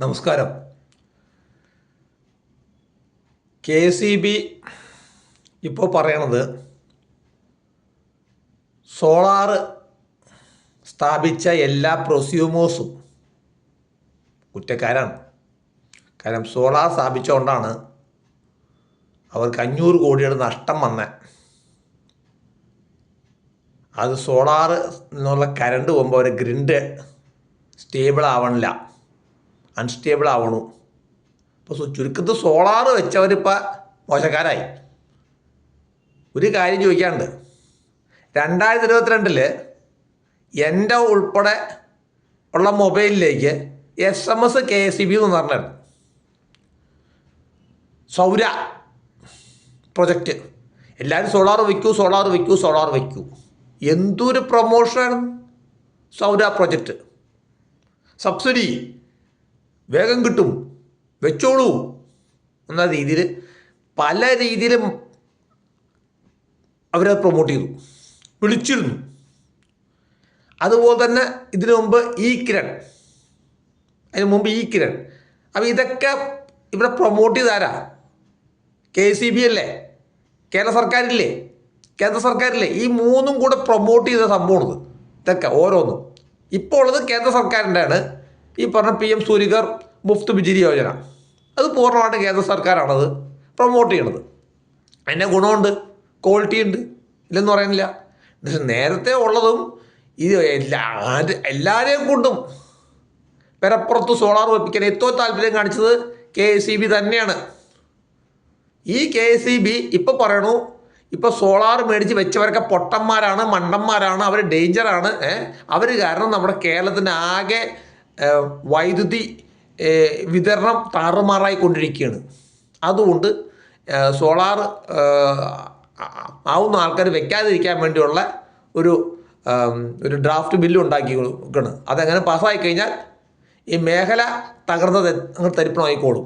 നമസ്കാരം. K C B ഇപ്പോൾ പറയണത് സോളാർ സ്ഥാപിച്ച എല്ലാ പ്രൊസ്യൂമേഴ്സും കുറ്റക്കാരാണ്. കാരണം സോളാർ സ്ഥാപിച്ചുകൊണ്ടാണ് അവർക്ക് അഞ്ഞൂറ് കോടിയുടെ നഷ്ടം വന്നത് അത് സോളാർ എന്നുള്ള കരണ്ട് പോകുമ്പോൾ അവരെ ഗ്രിഡ് സ്റ്റേബിൾ ആവണില്ല. അൺസ്റ്റേബിൾ ആവണു. അപ്പോൾ ചുരുക്കത്തിൽ സോളാർ വെച്ചവരിപ്പോൾ മോശക്കാരായി. ഒരു കാര്യം ചോദിക്കാണ്ട് രണ്ടായിരത്തി ഇരുപത്തിരണ്ടിൽ എന്റെ ഉൾപ്പെടെ ഉള്ള മൊബൈലിലേക്ക് S M S K S C B എന്ന് പറഞ്ഞു സൗര പ്രൊജക്റ്റ്. എല്ലാവരും സോളാർ വയ്ക്കൂ സോളാർ വയ്ക്കൂ സോളാർ വയ്ക്കൂ എന്തൊരു പ്രൊമോഷനാണ് സൗര പ്രൊജക്റ്റ്? സബ്സിഡി വേഗം കിട്ടും. വെച്ചോളൂ. എന്ന രീതിയിൽ പല രീതിയിലും അവരത് പ്രൊമോട്ട് ചെയ്തു. വിളിച്ചിരുന്നു. അതുപോലെ തന്നെ ഇതിനു മുമ്പ് ഈ കിരൺ. അതിന് മുമ്പ് ഈ കിരൺ. അപ്പോൾ ഇതൊക്കെ ഇവിടെ പ്രൊമോട്ട് ചെയ്താരാ? കെ സി ബി അല്ലേ? കേരള സർക്കാരില്ലേ? കേന്ദ്ര സർക്കാരില്ലേ? ഈ മൂന്നും കൂടെ പ്രൊമോട്ട് ചെയ്ത സംഭവമാണിത്. ഇതൊക്കെ ഓരോന്നും. ഇപ്പോൾ ഉള്ളത് കേന്ദ്ര സർക്കാരിന്റെ ആണ് ഈ പറഞ്ഞ പി എം സൂര്യകർ മുഫ്ത് ബിജിരി യോജന. അത് പൂർണമായിട്ട് കേന്ദ്ര സർക്കാരാണത്. പ്രൊമോട്ട് ചെയ്യണത്. അതിന്റെ ഗുണമുണ്ട് ക്വാളിറ്റി ഉണ്ട് ഇല്ലെന്ന് പറയുന്നില്ല പക്ഷെ നേരത്തെ ഉള്ളതും ഇത് എല്ലാ എല്ലാവരെയും കൊണ്ടും പെരപ്പുറത്ത് സോളാർ വെപ്പിക്കാൻ ഏറ്റവും താല്പര്യം കാണിച്ചത് കെ എസ് ബി തന്നെയാണ്. ഈ കെ എസ് ഇ ബി ഇപ്പോൾ പറയണു ഇപ്പോൾ സോളാർ മേടിച്ച് വെച്ചവരൊക്കെ പൊട്ടന്മാരാണ് മണ്ടന്മാരാണ് അവർ ഡേഞ്ചറാണ് അവർ കാരണം നമ്മുടെ കേരളത്തിന്റെ ആകെ വൈദ്യുതി വിതരണം താറുമാറായി കൊണ്ടിരിക്കുകയാണ് അതുകൊണ്ട് സോളാർ ആവുന്ന ആൾക്കാർ വെക്കാതിരിക്കാൻ വേണ്ടിയുള്ള ഒരു ഒരു ഡ്രാഫ്റ്റ് ബില്ല് ഉണ്ടാക്കി കൊടുക്കണം അതെങ്ങനെ പാസ്സായി കഴിഞ്ഞാൽ ഈ മേഖല തകർന്ന അങ്ങ് തരിപ്പണമായിക്കോളും.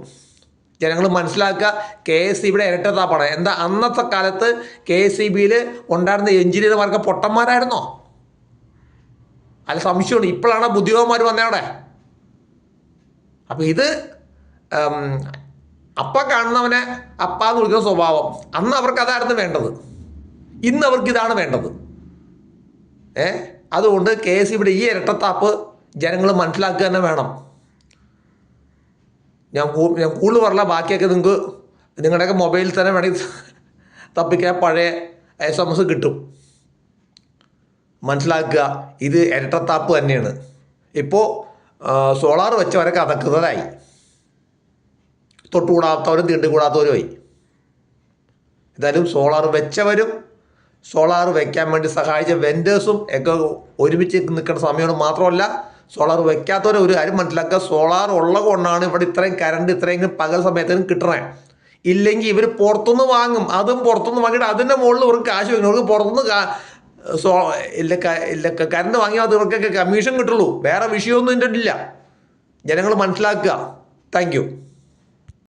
ജനങ്ങൾ മനസ്സിലാക്കുക കെ എസ് സി ബിയുടെ ഇരട്ടത്താപ്പാണ് എന്താ അന്നത്തെ കാലത്ത് കെ എസ് സി ബിയിൽ ഉണ്ടായിരുന്ന എഞ്ചിനീയർമാർക്ക് പൊട്ടന്മാരായിരുന്നോ? അല്ല സംശയമുണ്ട്. ഇപ്പോഴാണ് ബുദ്ധിമാന്മാർ വന്നവിടെ അപ്പം ഇത് അപ്പ കാണുന്നവനെ അപ്പ എന്ന് വിളിക്കുന്ന സ്വഭാവം. അന്ന് അവർക്ക് അതായിരുന്നു വേണ്ടത്. ഇന്ന് അവർക്ക് ഇതാണ് വേണ്ടത്. ഏ? അതുകൊണ്ട് കെ എസ് ഇവിടെ ഈ ഇരട്ടത്താപ്പ് ജനങ്ങൾ മനസ്സിലാക്കുക തന്നെ വേണം. ഞാൻ ഞാൻ കൂടുതൽ പറഞ്ഞ ബാക്കിയൊക്കെ നിങ്ങൾക്ക് നിങ്ങളുടെയൊക്കെ മൊബൈലിൽ തന്നെ വേണമെങ്കിൽ തപ്പിക്കാൻ പഴയ എസ് എം എസ് കിട്ടും. മനസ്സിലാക്കുക ഇത് ഇരട്ടത്താപ്പ് തന്നെയാണ്. ഇപ്പോൾ സോളാർ വെച്ചവരൊക്കെ അതക്കുന്നതായി തൊട്ടുകൂടാത്തവരും തീണ്ടുകൂടാത്തവരുമായി എന്തായാലും സോളാർ വെച്ചവരും സോളാർ വെക്കാൻ വേണ്ടി സഹായിച്ച വെൻഡേഴ്സും ഒക്കെ ഒരുമിച്ച് നിൽക്കുന്ന സമയമാണ് മാത്രമല്ല സോളാർ വെക്കാത്തവരെ ഒരു കാര്യം മനസ്സിലാക്കുക സോളാർ ഉള്ളത് കൊണ്ടാണ് ഇവിടെ ഇത്രയും കറണ്ട് ഇത്രയും പകൽ സമയത്തിനും കിട്ടണേ. ഇല്ലെങ്കിൽ ഇവർ പുറത്തുനിന്ന് വാങ്ങും അതും പുറത്തുനിന്ന് വാങ്ങിയിട്ട് അതിന്റെ മുകളിൽ ഇവർക്ക് കാശ് വയ്ക്കും ഇവർക്ക് പുറത്തുനിന്ന് സോ ഇല്ല ഇല്ല കരണ്ട് വാങ്ങിയാൽ ഇവർക്കൊക്കെ കമ്മീഷൻ കിട്ടുള്ളൂ. വേറെ വിഷയമൊന്നും ഇതിന്റെ ഇല്ല ജനങ്ങൾ മനസ്സിലാക്കുക. താങ്ക്